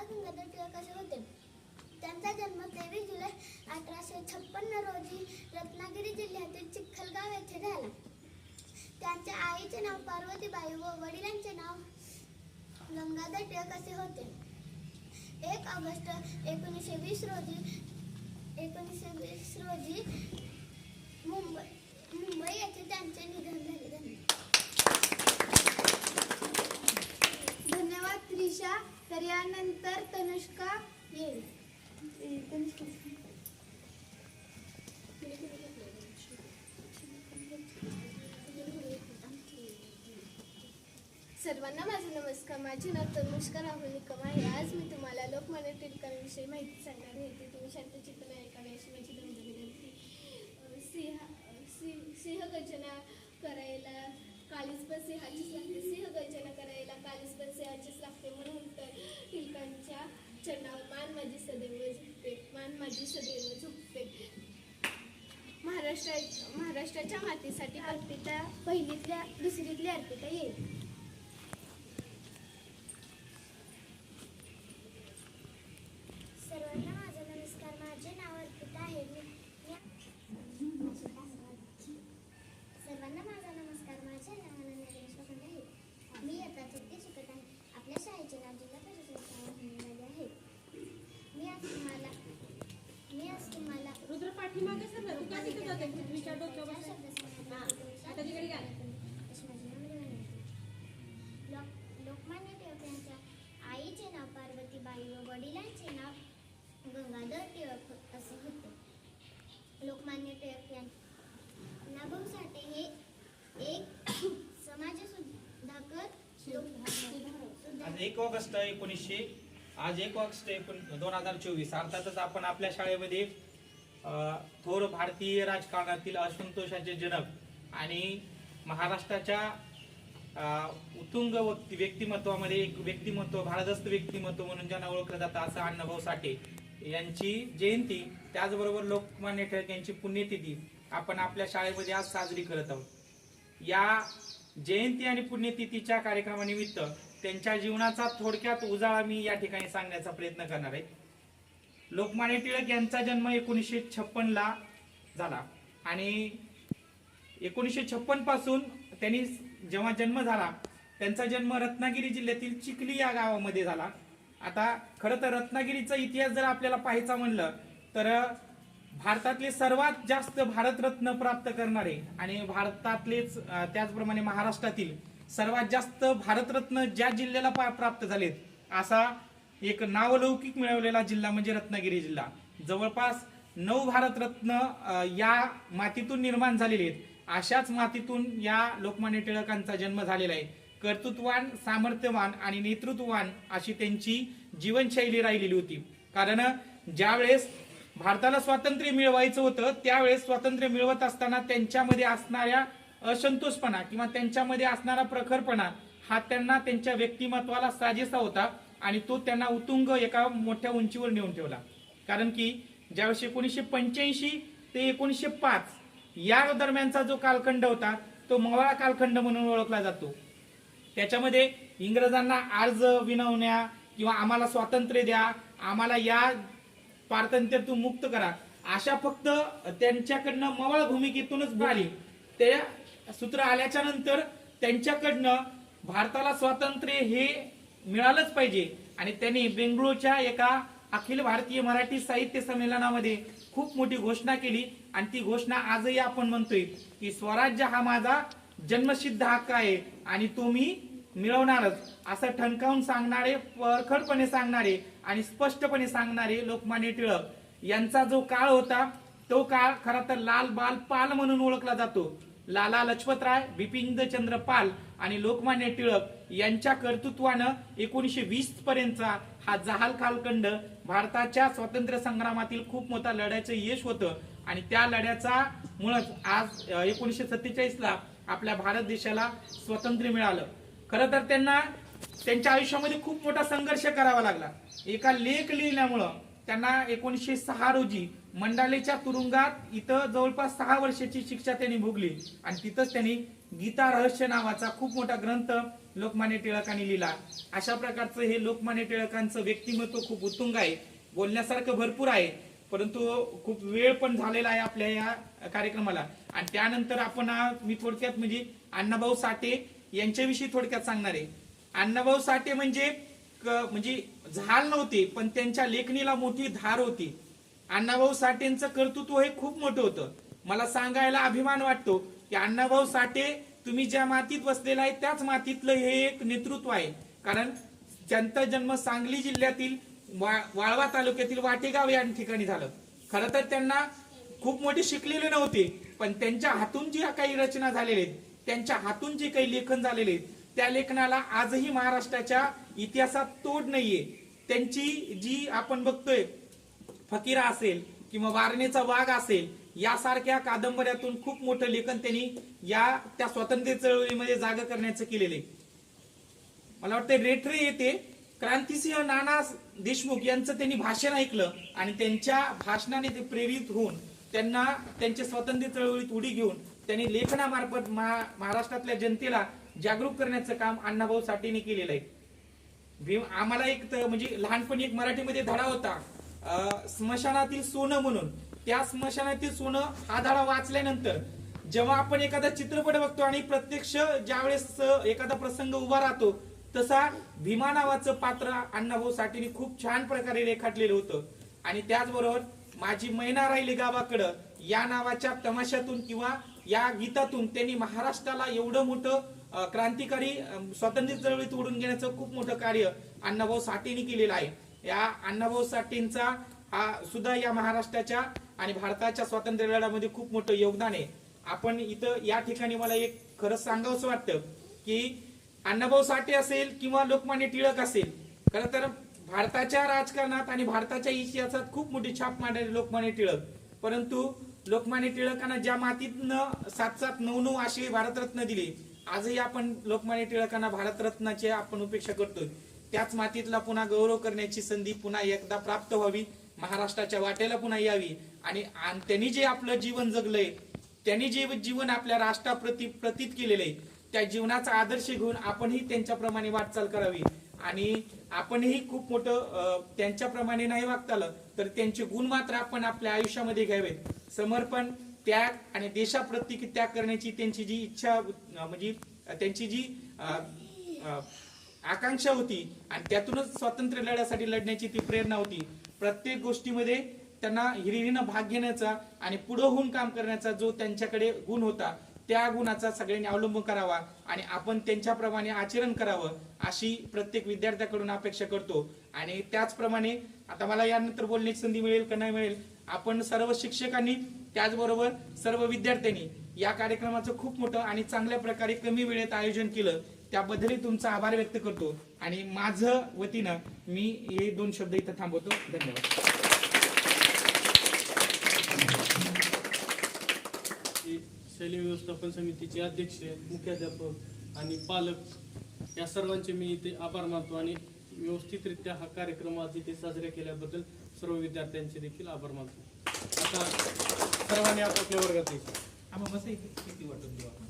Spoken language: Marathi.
बालगंगाधर टिळक असे होते? त्यांचा जन्म तेवीस जुलै अठराशे छप्पन्न रोजी रत्नागिरी जिल्ह्यातील चिखलगाव येथे झाला. त्यांच्या आईचे नाव पार्वतीबाई व वडिलांचे नाव गंगाधर टिळक असे होते. एक ऑगस्ट एकोणीसशे वीस रोजी एकोणीसशे वीस रोजी मुंबई मुंबई येथे त्यांचे निधन झाले. धन्यवाद. धन्यवाद त्रिशा. तर यानंतर तनुष्का येईल. सर्वांना माझा नमस्कार. माझे नाव तनुष्का राहुल निकम आहे. आज मी तुम्हाला लोकमान्य टिळकांविषयी माहिती सांगणार आहे. ते तुम्ही शांतचित्त ऐकावे अशी माझी नम्र विनंती अं, सिंह सिंह सिंहगर्जना करायला कालीच पण सिंहाचीच लागते सिंहगर्जना करायला कालीच पण सिंहाचीच लागते म्हणून तर टिळकांच्या चरणावर मान माझी सदैव झुकते मान माझी सदैव झुकते महाराष्ट्रा महाराष्ट्राच्या मातीसाठी अर्पिता पहिलीतल्या दुसरीतली अर्पिता येईल सर्वांना माझा नमस्कार माझे नाव अर्पिता आहे मी मी- सर्वांना माझा नमस्कार माझे नाव अनन्या गणेश आहे मी आता चौथी शिकत आहे आपल्या शाळेचे नाव जिल्हा परिषद शाळा हिंगणगावी आहे मी आज तुम्हाला मी आज तुम्हाला रुद्र पाठीमागे सर ना, तू का तिथे जाते पृथ्वीच्या डोक्यावर या शब्दाचा हा, आता तिकडे घ्या. अशी माझी नम्र विनंती. लोक लोकमान्य टिळक यांच्या आईचे नाव पार्वतीबाई व वडिलांचे नाव गंगाधर टिळक असे होते लोकमान्य टिळक यांना भाऊ साठे हे एक समाज सुधाकर लोक- आज एक ऑगस्ट एकोणीसशे आज एक ऑगस्ट एकोण दोन हजार चोवीस. अर्थातच आपण आपल्या शाळेमध्ये थोर भारतीय राजकारणातील असंतोषाचे जनक आणि महाराष्ट्राच्या उत्तुंग व्यक्तिमत्वामध्ये एक व्यक्तिमत्व भारदस्त व्यक्तिमत्व म्हणून ज्यांना ओळखलं जातं असं अण्णाभाऊ साठे यांची जयंती. त्याचबरोबर लोकमान्य टिळक यांची पुण्यतिथी आपण आपल्या शाळेमध्ये आज साजरी करत आहोत. या जयंती आणि पुण्यतिथीच्या कार्यक्रमानिमित्त त्यांच्या जीवनाचा थोडक्यात उजाळा मी या ठिकाणी सांगण्याचा प्रयत्न करणार आहे. लोकमान्य टिळक यांचा जन्म एकोणीसशे छप्पनला झाला आणि एकोणीसशे छप्पनपासून त्यांनी जेव्हा जन्म झाला त्यांचा जन्म रत्नागिरी जिल्ह्यातील चिखली या गावामध्ये झाला. आता खरं तर रत्नागिरीचा इतिहास जर आपल्याला पाहायचा म्हणलं तर भारतातले सर्वात जास्त भारतरत्न प्राप्त करणारे आणि भारतातलेच त्याचप्रमाणे महाराष्ट्रातील सर्वात जास्त भारतरत्न ज्या जिल्ह्याला प्राप्त झालेत असा एक नावलौकिक मिळवलेला जिल्हा म्हणजे रत्नागिरी जिल्हा. जवळपास नऊ भारतरत्न या मातीतून निर्माण झालेले आहेत. अशाच मातीतून या लोकमान्य टिळकांचा जन्म झालेला आहे. कर्तृत्वान सामर्थ्यवान आणि नेतृत्ववान अशी त्यांची जीवनशैली राहिलेली होती. कारण ज्यावेळेस भारताला स्वातंत्र्य मिळवायचं होतं त्यावेळेस स्वातंत्र्य मिळवत असताना त्यांच्यामध्ये असणाऱ्या असंतोषपणा किंवा त्यांच्यामध्ये असणारा प्रखरपणा हा त्यांना त्यांच्या व्यक्तिमत्वाला साजेसा होता आणि तो त्यांना उतुंग एका मोठ्या उंचीवर नेऊन ठेवला. कारण की ज्यावेळेस एकोणीसशे पंच्याऐंशी ते एकोणीसशे पाच या दरम्यानचा जो कालखंड होता तो मवाळा कालखंड म्हणून ओळखला जातो. त्याच्यामध्ये इंग्रजांना अर्ज विनवण्या किंवा आम्हाला स्वातंत्र्य द्या आम्हाला या पारतंत्र्यातून मुक्त करा. अशा फक्त त्यांच्याकडनं मवाळ भूमिकेतूनच मिळाली. ते सूत्र आल्याच्यानंतर त्यांच्याकडनं भारताला स्वातंत्र्य हे मिळालंच पाहिजे. आणि त्यांनी बेंगळूरच्या एका अखिल भारतीय मराठी साहित्य संमेलनामध्ये खूप मोठी घोषणा केली. आणि ती घोषणा आजही आपण म्हणतोय की स्वराज्य हा माझा जन्मसिद्ध हक्क आहे. आणि तो मी मिळवणारच. असं ठणकावून सांगणारे परखडपणे सांगणारे आणि स्पष्टपणे सांगणारे लोकमान्य टिळक. यांचा जो काळ होता तो काळ खरा तर लाल बाल पाल म्हणून ओळखला जातो. लाला लजपतराय बिपिन चंद्र पाल आणि लोकमान्य टिळक यांच्या कर्तृत्वानं एकोणीशे वीस पर्यंतचा हा जहाल कालखंड भारताच्या स्वातंत्र्य संग्रामातील खूप मोठा लढ्याचं यश होतं. आणि त्या लढ्याचा मुळच आज एकोणीसशे सत्तेचाळीसला आपल्या भारत देशाला स्वातंत्र्य मिळालं. खरं तर त्यांना त्यांच्या आयुष्यामध्ये खूप मोठा संघर्ष करावा लागला. एका लेख लिहिल्यामुळं त्यांना एकोणीसशे सहा रोजी मंडालेच्या तुरुंगात इथं जवळपास सहा वर्षाची शिक्षा त्यांनी भोगली आणि तिथंच त्यांनी गीता रहस्य नावाचा खूप मोठा ग्रंथ लोकमान्य टिळकांनी लिहिला. अशा प्रकारचं हे लोकमान्य टिळकांचं व्यक्तिमत्व खूप उत्तुंग आहे बोलण्यासारखं भरपूर आहे परंतु खूप वेळ पण झालेला आहे आपल्या या कार्यक्रमाला. आणि त्यानंतर आपण मी थोडक्यात म्हणजे अण्णाभाऊ साठे यांच्याविषयी थोडक्यात सांगणार आहे. अण्णाभाऊ साठे म्हणजे म्हणजे झाल नव्हते पण त्यांच्या लेखणीला मोठी धार होती. अण्णाभाऊ साठेंचं कर्तृत्व हे खूप मोठं होतं. मला सांगायला अभिमान वाटतो की अण्णाभाऊ साठे तुम्ही ज्या मातीत बसलेला आहे त्याच मातीतलं हे एक नेतृत्व आहे. कारण त्यांचा जन्म सांगली जिल्ह्यातील वा- वाळवा तालुक्यातील वाटेगाव या ठिकाणी झालं. खरं तर त्यांना खूप मोठे शिकलेले नव्हते पण त्यांच्या हातून ज्या काही रचना झालेल्या आहेत त्यांच्या हातून जे काही लेखन झालेले आहेत त्या लेखनाला आजही महाराष्ट्राच्या इतिहासात तोड नाहीये. त्यांची जी आपण बघतोय फकीरा असेल किंवा वारणेचा वाघ असेल यासारख्या कादंबऱ्यातून खूप मोठं लेखन त्यांनी या त्या स्वातंत्र्य चळवळीमध्ये जाग करण्याचं केलेलं आहे. मला वाटतं रेठरे येथे क्रांतिसिंह नाना देशमुख यांचं त्यांनी भाषण ऐकलं आणि त्यांच्या भाषणाने ते प्रेरित होऊन त्यांना त्यांच्या स्वातंत्र्य चळवळीत उडी घेऊन त्यांनी लेखनामार्फत महाराष्ट्रातल्या जनतेला जागरूक करण्याचं काम अण्णाभाऊ साठेने केलेलं आहे. भीम आम्हाला एक म्हणजे लहानपणी एक मराठीमध्ये धडा होता स्मशानातील सोनं म्हणून. त्या स्मशानातील सोनं हा धडा वाचल्यानंतर जेव्हा आपण एखादा चित्रपट बघतो आणि प्रत्यक्ष ज्यावेळेस एखादा प्रसंग उभा राहतो तसा भीमा नावाचं पात्र अण्णाभाऊ साठेने खूप छान प्रकारे रेखाटलेलं होतं. आणि त्याचबरोबर माझी मैना राहिली गावाकडं या नावाच्या तमाशातून किंवा या गीतातून त्यांनी महाराष्ट्राला एवढं मोठं क्रांतिकारी स्वातंत्र्य चळवळीत ओढून घेण्याचं खूप मोठं कार्य अण्णाभाऊ साठेंनी केलेलं आहे. या अण्णाभाऊ साठेंचा हा सुद्धा या महाराष्ट्राच्या आणि भारताच्या स्वातंत्र्य लढ्यामध्ये खूप मोठं योगदान आहे. आपण इथं या ठिकाणी मला एक खरंच सांगावंसं वाटतं की अण्णाभाऊ साठे असेल किंवा लोकमान्य टिळक असेल खरं तर भारताच्या राजकारणात आणि भारताच्या इतिहासात खूप मोठी छाप मांडणारे लोकमान्य टिळक. परंतु लोकमान्य टिळकांना ज्या मातीतनं सात सात नऊ नऊ असे भारतरत्न दिले आजही आपण लोकमान्य टिळकांना भारतरत्नाची आपण उपेक्षा करतोय. त्याच मातीतला पुन्हा गौरव करण्याची संधी पुन्हा एकदा प्राप्त व्हावी महाराष्ट्राच्या वाटेला पुन्हा यावी आणि त्यांनी जे आपलं जीवन जगलंय त्यांनी जे जीवन आपल्या राष्ट्राप्रती प्रतीत केलेलं आहे त्या जीवनाचा आदर्श घेऊन आपणही त्यांच्याप्रमाणे वाटचाल करावी. आणि आपणही खूप मोठं त्यांच्याप्रमाणे नाही वागता आलं तर त्यांचे गुण मात्र आपण आपल्या आयुष्यामध्ये घ्यावेत. समर्पण त्याग आणि देशाप्रती त्याग करण्याची त्यांची जी इच्छा म्हणजे त्यांची जी आकांक्षा होती आणि त्यातूनच स्वातंत्र्य लढ्यासाठी लढण्याची ती प्रेरणा होती. प्रत्येक गोष्टीमध्ये त्यांना हिरिरीनं भाग घेण्याचा आणि पुढं होऊन काम करण्याचा जो त्यांच्याकडे गुण होता त्या गुणाचा सगळ्यांनी अवलंब करावा आणि आपण त्यांच्याप्रमाणे आचरण करावं अशी प्रत्येक विद्यार्थ्याकडून अपेक्षा करतो. आणि त्याचप्रमाणे आता मला यानंतर बोलण्याची संधी मिळेल का नाही मिळेल आपण सर्व शिक्षकांनी त्याचबरोबर सर्व विद्यार्थ्यांनी या कार्यक्रमाचं खूप मोठं आणि चांगल्या प्रकारे कमी वेळेत आयोजन केलं त्याबद्दलही तुमचा आभार व्यक्त करतो. आणि माझं वतीनं मी हे दोन शब्द इथं थांबवतो. धन्यवाद. शैली व्यवस्थापन समितीचे अध्यक्ष मुख्याध्यापक आणि पालक या सर्वांचे मी इथे आभार मानतो आणि व्यवस्थितरित्या हा कार्यक्रम आज इथे साजरा केल्याबद्दल सर्व विद्यार्थ्यांचे देखील आभार मानतो. आता सर्वांनी आपापल्या वर्गात यायचं. आम्हाला बसा किती वाटून देऊ आपण